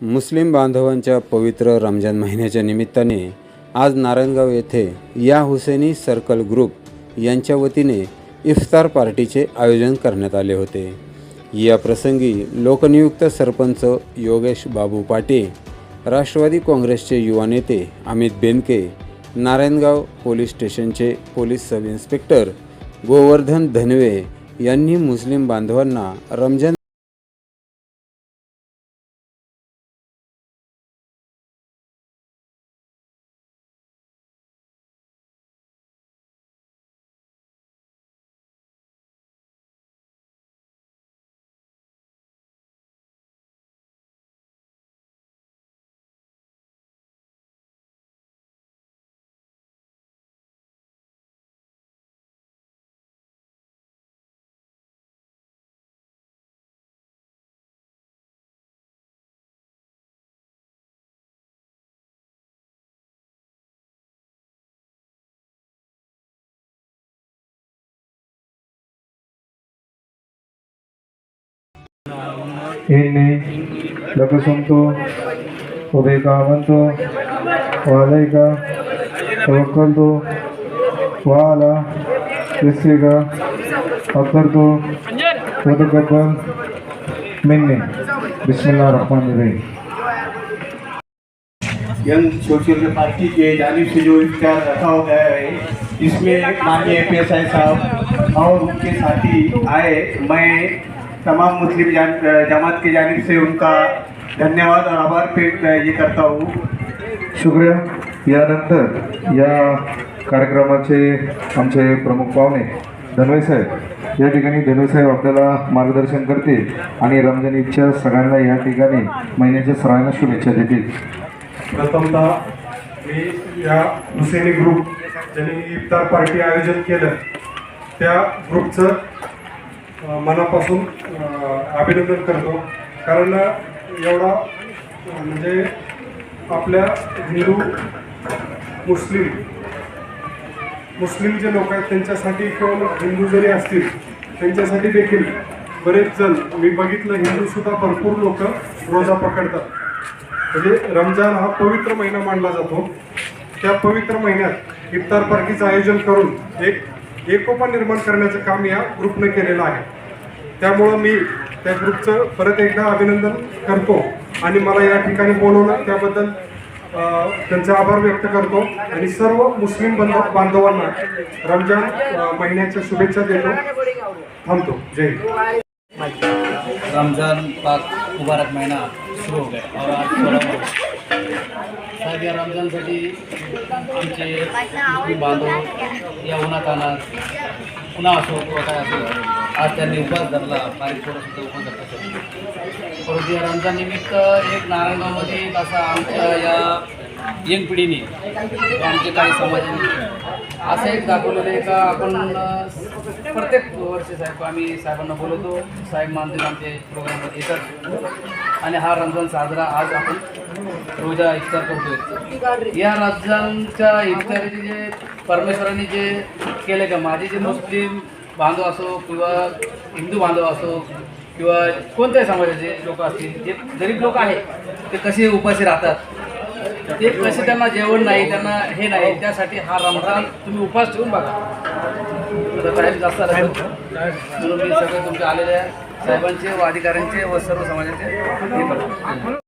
मुस्लिम बांधवांच्या पवित्र रमजान महिन्याच्या निमित्ताने आज नारायणगाव येथे या हुसेनी सर्कल ग्रुप यांच्या वतीने इफ्तार पार्टीचे आयोजन करण्यात आले होते. या प्रसंगी लोकनियुक्त सरपंच योगेश बाबू पाटे राष्ट्रवादी काँग्रेसचे युवा नेते अमित बेनके नारायणगाव पोलीस स्टेशनचे police sub inspector Govardhan Dhanve यांनी मुस्लिम बांधवांना रमजान इन्नी लघुसुंतु मिन्नी। बिस्मिल्लाह रहमान रहीम। यंग सोशल पार्टी के जानब से जो इफ्तार रखा गया है, इसमें माननीय पी साहब और उनके साथी आए। मैं तमाम मुस्लिम जान जमात की जानिब से उनका धन्यवाद और आभार पेश ये करता हूँ। शुक्रिया। यानंतर या कार्यक्रमाचे आमचे प्रमुख पाहुणे धनवे साहेब या ठिकाणी धनवे साहेब आपल्याला मार्गदर्शन करतील आणि रमजान ईदच्या सगळ्यांना या ठिकाणी महिन्याच्या सर्वांना शुभेच्छा देतील. प्रथमतः मी या हुसेनी ग्रुप ज्यांनी इफ्तार पार्टी आयोजन केलं त्या ग्रुपचं मनापासून अभिनंदन करतो. कारण एवढा म्हणजे आपल्या हिंदू मुस्लिम मुस्लिम जे लोक आहेत त्यांच्यासाठी किंवा हिंदू जरी असतील त्यांच्यासाठी देखील बरेच जण मी बघितलं हिंदूसुद्धा भरपूर लोक रोजा पकडतात. म्हणजे रमजान हा पवित्र महिना मानला जातो. त्या पवित्र महिन्यात इफ्तार पार्टीचं आयोजन करून एक एकोपा निर्माण करण्याचं काम या ग्रुपने केलेलं आहे. त्यामुळं मी त्या ग्रुपचं परत एकदा अभिनंदन करतो आणि मला या ठिकाणी बोलवलं. त्याबद्दल त्यांचा आभार व्यक्त करतो. आणि सर्व मुस्लिम बांधव बांधवांना रमजान महिन्याच्या शुभेच्छा देतो. थांबतो. जय हिंद. रमज़ान पाक मुबारक महिना सुरू हो गया और आज साध्या या रमजानसाठी आमचे बांधव या उन्हातानात उन्हा असो किंवा काय असो आज त्यांनी उपवास धरला. बारीक थोडंसुद्धा उपवास धरला परंतु या रमजान निमित्त एक नारायणगावमध्ये एक असा आमच्या या यंग पिढीने किंवा आमचे काही समाजाने असं एक दाखवलेलं आहे का? आपण प्रत्येक वर्षी साहेब आम्ही साहेबांना बोलवतो. साहेब मानतील आमचे प्रोग्राममध्ये येतात. आणि हा रमजान साजरा आज आपण रोजा इफ्तार करतोय. या रमजानच्या इफ्तारीचे जे परमेश्वरांनी जे केले का? माझे जे मुस्लिम बांधव असो किंवा हिंदू बांधव असो किंवा कोणत्याही समाजाचे लोक असतील जे गरीब लोक आहेत ते कसे उपाशी राहतात? ते कसे त्यांना जेवण नाही त्यांना हे नाही त्यासाठी हा रमजान तुम्ही उपास ठेवून बघा. आता टाईम जास्त म्हणून मी सगळे तुमचे आलेल्या साहेबांचे व अधिकाऱ्यांचे व सर्व समाजाचे.